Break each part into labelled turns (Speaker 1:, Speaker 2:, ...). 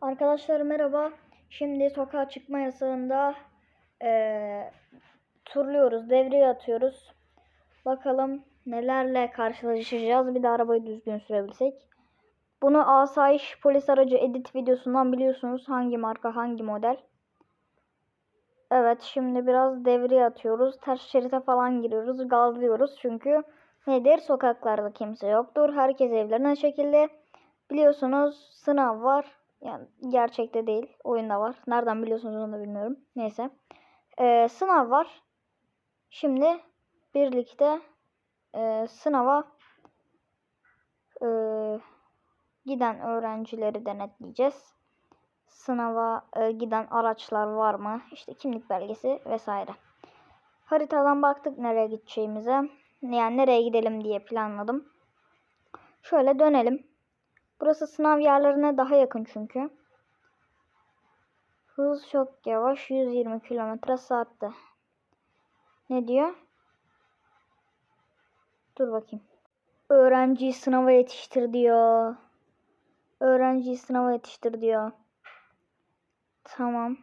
Speaker 1: Arkadaşlar merhaba. Şimdi sokağa çıkma yasağında eee, turluyoruz, devreye atıyoruz. Bakalım nelerle karşılaşacağız. Bir de arabayı düzgün sürebilsek. Bunu asayiş polis aracı edit videosundan biliyorsunuz. Hangi marka, hangi model. Evet şimdi biraz devreye atıyoruz. Ters şerite falan giriyoruz. Gazlıyoruz çünkü nedir? Sokaklarda kimse yoktur. Herkes evlerine şekilde. Biliyorsunuz sınav var. Yani gerçekte değil. Oyunda var. Nereden biliyorsunuz onu da bilmiyorum. Neyse. Ee, sınav var. Şimdi birlikte e, sınava e, giden öğrencileri denetleyeceğiz. Sınava e, giden araçlar var mı? İşte kimlik belgesi vesaire. Haritadan baktık nereye gideceğimize. Yani nereye gidelim diye planladım. Şöyle dönelim. Burası sınav yerlerine daha yakın çünkü. Hız çok yavaş. 120 km saatte. Ne diyor? Dur bakayım. Öğrenciyi sınava yetiştir diyor. Öğrenciyi sınava yetiştir diyor. Tamam.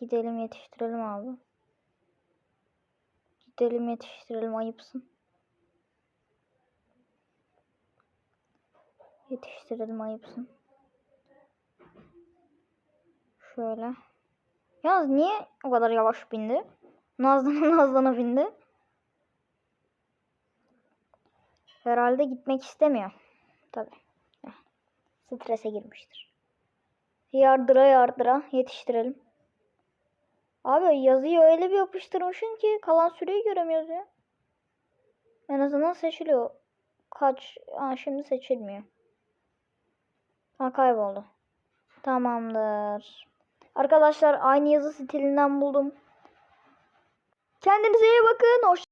Speaker 1: Gidelim yetiştirelim abi. Gidelim yetiştirelim ayıpsın. Yetiştirelim ayıpsın. Şöyle. Yalnız niye o kadar yavaş bindi? Nazlı'na Nazlı'na bindi. Herhalde gitmek istemiyor. Tabii. Heh. Strese girmiştir. Yardıra yardıra yetiştirelim. Abi yazıyı öyle bir yapıştırmışsın ki kalan süreyi göremiyoruz ya. En azından seçiliyor. Kaç? Aa, şimdi seçilmiyor. Ha kayboldu. Tamamdır. Arkadaşlar aynı yazı stilinden buldum. Kendinize iyi bakın. Hoşça